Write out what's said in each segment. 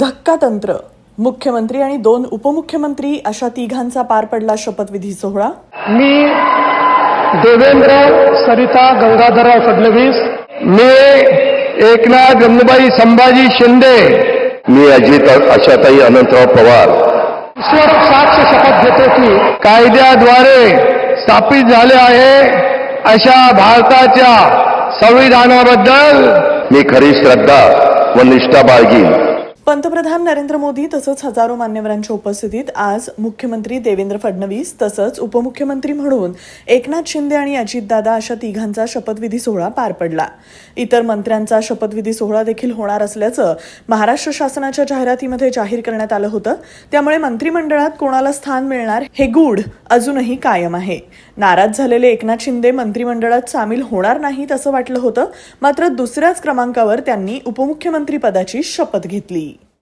धक्कातंत्र. मुख्यमंत्री आणि दोन उपमुख्यमंत्री अशा तिघांचा पार पडला शपथविधी सोहळा. मी देवेंद्र सरिता गंगाधरराव फडणवीस मी एकनाथ गंगूबाई संभाजी शिंदे मी अजित आशाताई अनंतराव पवार. ईश्वर साक्ष शपथ घेतो की कायद्याद्वारे स्थापित झाले आहे अशा भारताच्या संविधानाबद्दल. मी खरी श्रद्धा व निष्ठा बाळगीन. पंतप्रधान नरेंद्र मोदी तसंच हजारो मान्यवरांच्या उपस्थितीत आज मुख्यमंत्री देवेंद्र फडणवीस तसंच उपमुख्यमंत्री म्हणून एकनाथ शिंदे आणि अजितदादा अशा तिघांचा शपथविधी सोहळा पार पडला. इतर मंत्र्यांचा शपथविधी सोहळा देखील होणार असल्याचं महाराष्ट्र शासनाच्या जाहिरातीमध्ये जाहीर करण्यात आलं होतं. त्यामुळे मंत्रिमंडळात कोणाला स्थान मिळणार हे गूढ अजूनही कायम आहे. नाराज झालेले एकनाथ शिंदे मंत्रिमंडळात सामील होणार नाहीत असं वाटलं होतं. मात्र दुसऱ्याच क्रमांकावर त्यांनी उपमुख्यमंत्री पदाची शपथ घेतली.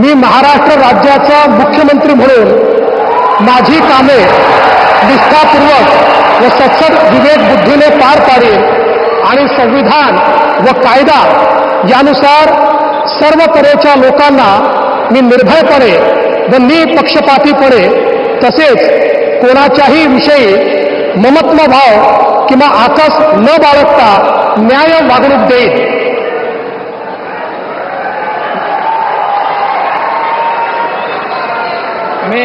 मी महाराष्ट्र राज्याचा मुख्यमंत्री म्हणून माझी कामे निष्ठापूर्वक व सत्सद विवेक बुद्धीने पार पाडेन आणि संविधान व कायदा यानुसार सर्व तऱ्हेच्या लोकांना मी निर्भयपणे व निपक्षपातीपणे तसेच कोणाच्याही विषयी ममत्व भाव किंवा आकस न बाळगता न्याय वागणूक देईन मी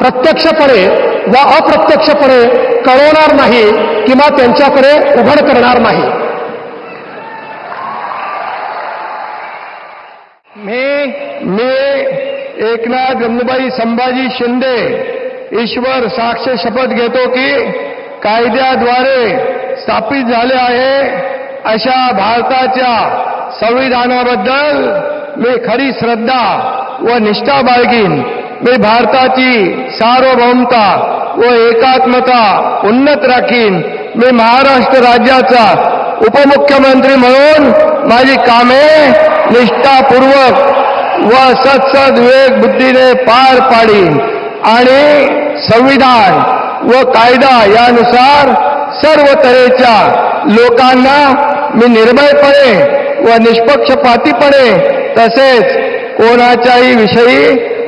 प्रत्यक्षपणे व अप्रत्यक्षपणे कळवणार नाही किंवा त्यांच्याकडे उघड करणार नाही. मी मी एकनाथ गंगूबाई संभाजी शिंदे ईश्वर साक्ष शपथ घेतो की कायद्याद्वारे स्थापित झाले आहे अशा भारताच्या संविधानाबद्दल मी खरी श्रद्धा व निष्ठा बाळगीन. मी भारताची सार्वभौमता व एकात्मता उन्नत राखीन. मी महाराष्ट्र राज्याचा उपमुख्यमंत्री म्हणून माझी कामे निष्ठापूर्वक व सत्सद विवेक बुद्धीने पार पाडीन आणि संविधान व कायदा यानुसार सर्व तऱ्हेच्या लोकांना मी निर्भयपणे व निष्पक्षपातीपणे तसेच कोणाच्याही विषयी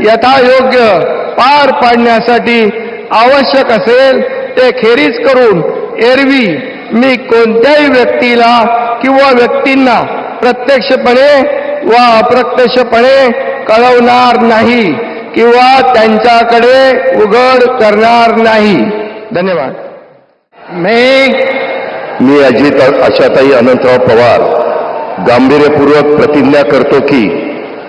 यथायोग्य पार पाडण्यासाठी आवश्यक असेल ते खेरीज करून एरवी मी कोणत्याही व्यक्तीला किंवा व्यक्तींना प्रत्यक्षपणे व अप्रत्यक्षपणे कळवणार नाही किंवा त्यांच्याकडे उघड करणार नाही. धन्यवाद. मी मी अजित आशाताई अनंतराव पवार. गांभीर्यपूर्वक प्रतिज्ञा करतो की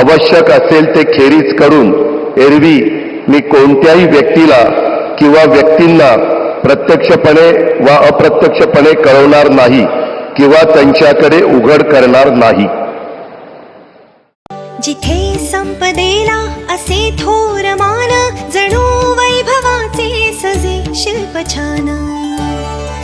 आवश्यक असेल ते खेरीज करून एरवी मी कोणत्याही व्यक्तीला किंवा व्यक्तींना प्रत्यक्षपणे वा अप्रत्यक्षपणे कळवणार नाही किंवा त्यांच्याकडे उघड करणार नाही. जिथे संपदेला असे थोर मान जणू वैभवाचे सजे शिल्प छान.